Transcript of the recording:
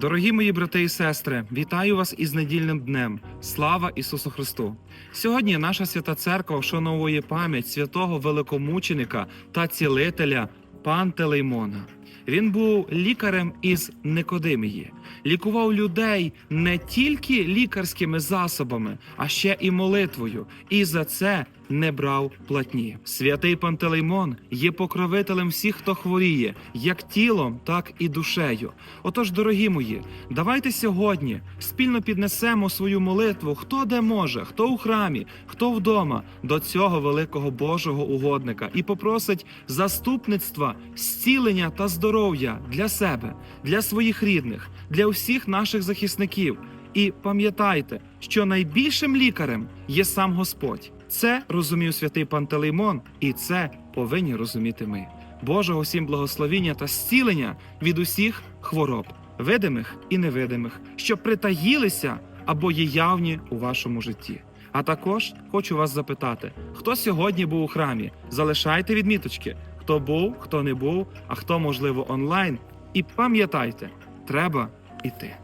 Дорогі мої брати і сестри, вітаю вас із недільним днем. Слава Ісусу Христу! Сьогодні наша свята церква вшановує пам'ять святого великомученика та цілителя Пантелеймона. Він був лікарем із Никодимії, лікував людей не тільки лікарськими засобами, а ще і молитвою, і за це не брав платні. Святий Пантелеймон є покровителем всіх, хто хворіє, як тілом, так і душею. Отож, дорогі мої, давайте сьогодні спільно піднесемо свою молитву, хто де може, хто у храмі, хто вдома, до цього великого Божого угодника і попросить заступництва, зцілення та здоров'я для себе, для своїх рідних, для всіх наших захисників. І пам'ятайте, що найбільшим лікарем є сам Господь. Це розумів святий Пантелеймон, і це повинні розуміти ми. Божого всім благословіння та зцілення від усіх хвороб, видимих і невидимих, що притаїлися або є явні у вашому житті. А також хочу вас запитати, хто сьогодні був у храмі? Залишайте відміточки, хто був, хто не був, а хто можливо онлайн. І пам'ятайте, треба іти.